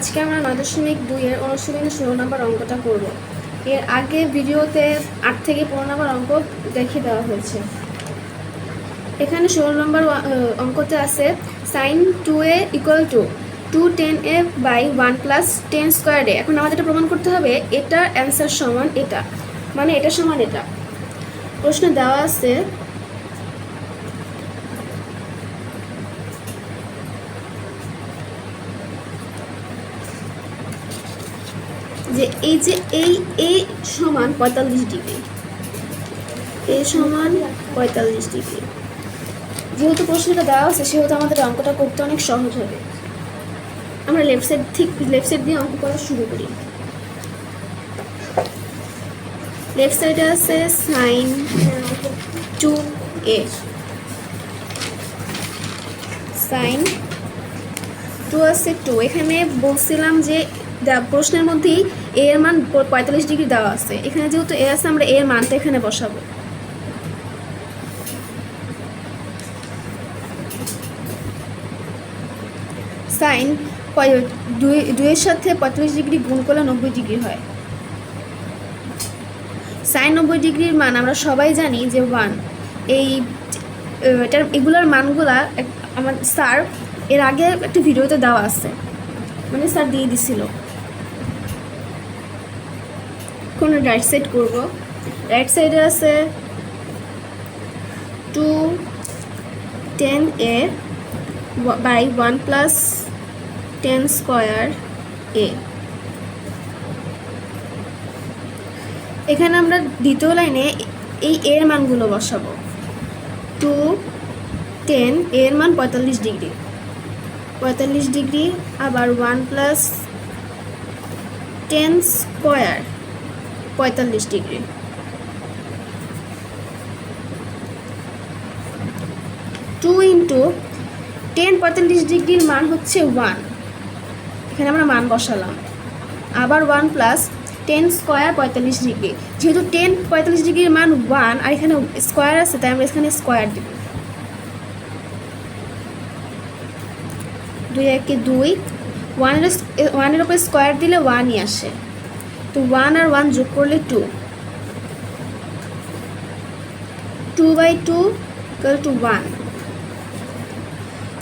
আজকে আমরা নয় দশমিক দুইয়ের অনুশীলনী ষোলো নম্বর অঙ্কটা করব। এর আগে ভিডিওতে আট থেকে পনেরো নম্বর অঙ্ক দেখিয়ে দেওয়া হয়েছে। এখানে ষোলো নম্বর অঙ্কতে আছে sine two A equal to two tan A by one plus tan square A এখন আমাদের এটা প্রমাণ করতে হবে, এটার অ্যান্সার সমান এটা মানে এটা সমান এটা। প্রশ্ন দেওয়া আছে যে এই যে এই, এ সমান পঁয়তাল্লিশ ডিগ্রি। এ সমান পঁয়তাল্লিশ ডিগ্রি। যেহেতু প্রশ্নটা দেওয়া আছে, সেহেতু আমাদের অঙ্কটা করতে অনেক সহজ হবে। আমরা লেফট সাইড ঠিক লেফট সাইড দিয়ে অঙ্ক করা শুরু করি। লেফট সাইডে আছে sine two A sine two আছে টু এখানে বলছিলাম যে প্রশ্নের মধ্যেই এ এর মান পঁয়তাল্লিশ ডিগ্রি দেওয়া আছে। এখানে যেহেতু এ আছে, আমরা এ এর মানটা এখানে বসাবো। সাইন দুই দুইয়ের সাথে পঁয়তাল্লিশ ডিগ্রি গুণ করলে নব্বই ডিগ্রি হয়। সাইন নব্বই ডিগ্রির মান আমরা সবাই জানি যে ওয়ান এই এটার এগুলোর মানগুলা আমার স্যার এর আগে একটা ভিডিওতে দেওয়া আছে। মানে স্যার দিয়ে দিছিল। কোন রাইট সাইড করব। রাইট সাইডে আছে two tan A by one plus tan square A এখানে আমরা দ্বিতীয় লাইনে এই এর মানগুলো বসাবো। টু টেন এর মান পঁয়তাল্লিশ ডিগ্রি। পঁয়তাল্লিশ ডিগ্রি আবার ওয়ান প্লাস টেন স্কোয়ার পঁয়তাল্লিশ ডিগ্রি। টু ইন্টু টেন পঁয়তাল্লিশ ডিগ্রির মান হচ্ছে ওয়ান এখানে আমরা মান বসালাম। আবার ওয়ান প্লাস টেন স্কোয়ার পঁয়তাল্লিশ ডিগ্রি। যেহেতু টেন পঁয়তাল্লিশ ডিগ্রির মান ওয়ান আর এখানে স্কোয়ার আছে, তাই আমরা এখানে স্কোয়ার দিব। দুই একে দুই ওয়ানের ওয়ানের উপরে স্কোয়ার দিলে ওয়ানই আসে। তো ওয়ান আর ওয়ান যোগ করলে two two by two equal to one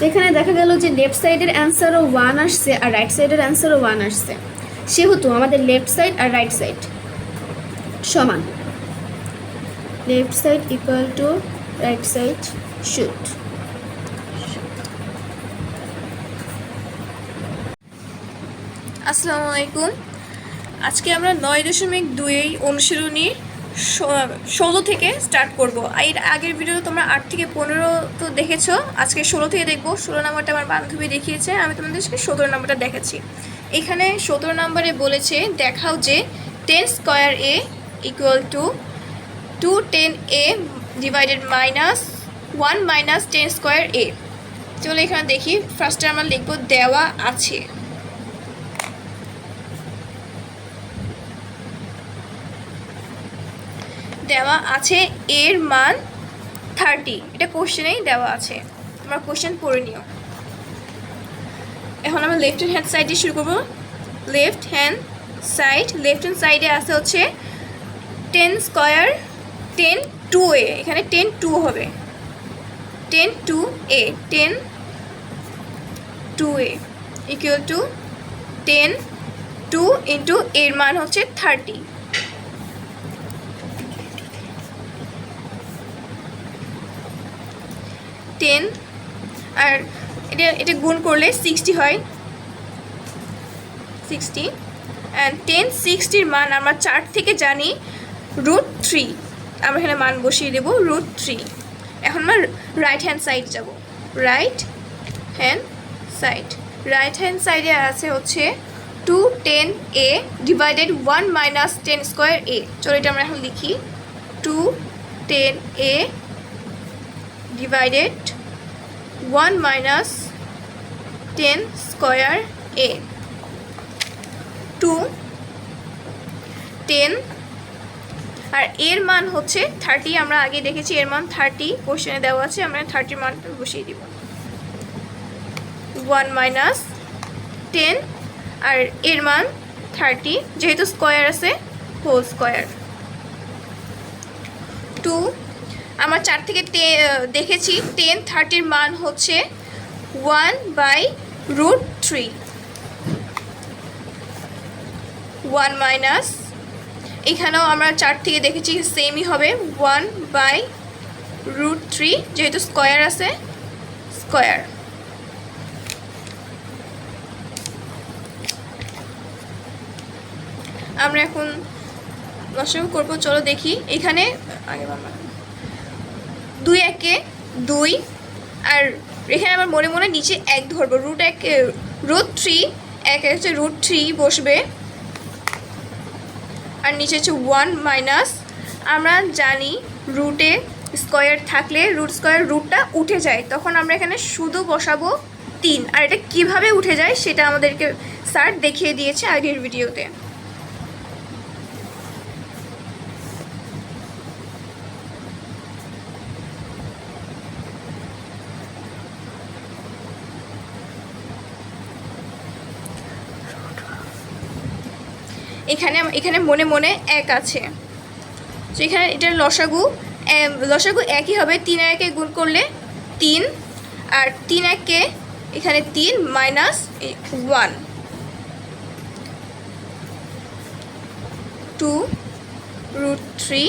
এখানে দেখা গেল যে লেফট সাইডের অ্যান্সারও ওয়ান আসছে আর রাইট সাইডের অ্যান্সারও ওয়ান আসছে। সেহেতু আমাদের লেফট সাইড আর রাইট সাইড সমান। Left side equal to right side shoot আসসালামু আলাইকুম। আজকে আমরা নয় দশমিক দুই অনুশীলনী ষোলো থেকে স্টার্ট করব। এর আগের ভিডিও তোমরা আট থেকে পনেরো তো দেখেছ। আজকে ষোলো থেকে দেখব। ষোলো নাম্বারটা আমার বান্ধবী দেখিয়েছে। আমি তোমাদেরকে সতেরো নাম্বারটা দেখাচ্ছি। এখানে সতেরো নাম্বারে বলেছে, দেখাও যে tan square A equal to two tan A divided minus one minus tan square A চলো এখানে দেখি। ফার্স্টে আমরা লিখব দেওয়া আছে। দেওয়া আছে এর মান থার্টি। এটা কোশ্চেনেই দেওয়া আছে। তোমরা কোশ্চেন পড়ে নিও। এখন আমরা লেফট হ্যান্ড সাইডে শুরু করব। Left hand side left hand সাইডে আছে হচ্ছে tan square tan two A এখানে টেন টু হবে। Tan two A tan two A equal to tan two into এর মান হচ্ছে থার্টি টেন আর এটা এটা গুণ করলে সিক্সটি হয়। সিক্সটি অ্যান্ড টেন সিক্সটির মান আমরা চার থেকে জানি রুট থ্রি আমরা এখানে মান বসিয়ে দেবো রুট থ্রি এখন আমরা রাইট হ্যান্ড সাইড যাব। Right hand side right hand সাইডে আছে হচ্ছে tan two A divided one minus tan square A চলো এটা আমরা এখন লিখি। Two tan A divided 1 minus 10 square a. 2 10 আর এর মান হচ্ছে থার্টি আমরা আগে দেখেছি এর মান থার্টি কোশ্চেনে দেওয়া আছে, আমরা থার্টির মানটা বসিয়ে দিব। ওয়ান মাইনাস টেন আর এর মান থার্টি যেহেতু স্কোয়ার আছে হোল স্কোয়ার টু আমার চার থেকে দেখেছি টেন থার্টির মান হচ্ছে one by root three one minus এখানেও আমরা চার থেকে দেখেছি সেমই হবে ওয়ান বাই রুট থ্রি যেহেতু স্কোয়ার আছে স্কোয়ার আমরা এখন লসাগু করব, চলো দেখি, এখানে, আগে বাবা দুই একে দুই। আর এখানে আমার মনে মনে নিচে এক ধরবো। রুট এক রুট থ্রি এক হচ্ছে রুট থ্রি বসবে। আর নিচে হচ্ছে ওয়ান মাইনাস আমরা জানি রুটে স্কোয়ার থাকলে রুট স্কোয়ার রুটটা উঠে যায়। তখন আমরা এখানে শুধু বসাবো তিন। আর এটা কীভাবে উঠে যায় সেটা আমাদেরকে স্যার দেখিয়ে দিয়েছে আগের ভিডিওতে এখানে এখানে মনে মনে এক আছে। তো এখানে এটার লসাগু লসাগু একই হবে, তিন একে গুণ করলে তিন, আর তিন এককে এখানে তিন minus one. Two root three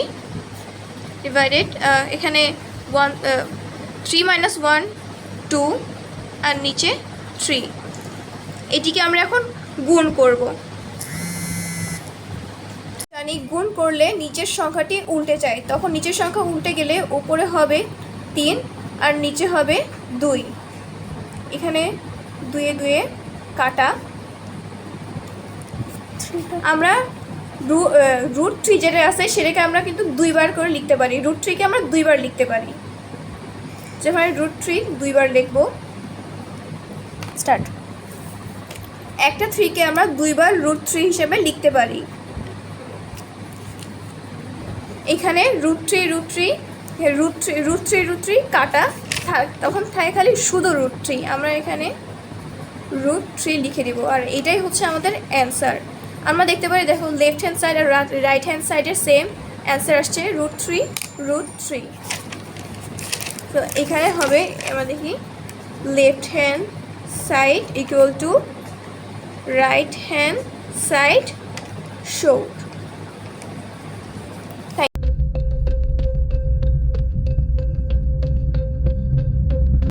divided এখানে one three minus one, two, আর নিচে থ্রি। এটিকে আমরা এখন গুণ করব। জানি গুণ করলে নিচের সংখ্যাটি উল্টে যায়। তখন নিচের সংখ্যা উল্টে গেলে উপরে হবে তিন আর নিচে হবে দুই। এখানে দুয়ে দুয়ে কাটা। আমরা রুট থ্রি যেটা আছে সেটাকে আমরা কিন্তু দুইবার করে লিখতে পারি। রুট থ্রিকে আমরা দুইবার লিখতে পারি। যেখানে রুট থ্রি দুইবার লিখব। স্টার্ট একটা থ্রিকে আমরা দুইবার রুট থ্রি হিসেবে লিখতে পারি। এখানে root three root three root three root three root three কাটা তখন থাকে খালি শুধু রুট থ্রি আমরা এখানে রুট থ্রি লিখে দিব, আর এটাই হচ্ছে আমাদের অ্যান্সার। আমরা দেখতে পারি, দেখো লেফট হ্যান্ড সাইড আর রাইট হ্যান্ড সাইডের সেম অ্যান্সার আসছে, রুট থ্রি রুট থ্রি তো এখানে হবে, আমরা দেখি left hand side equal to right hand side show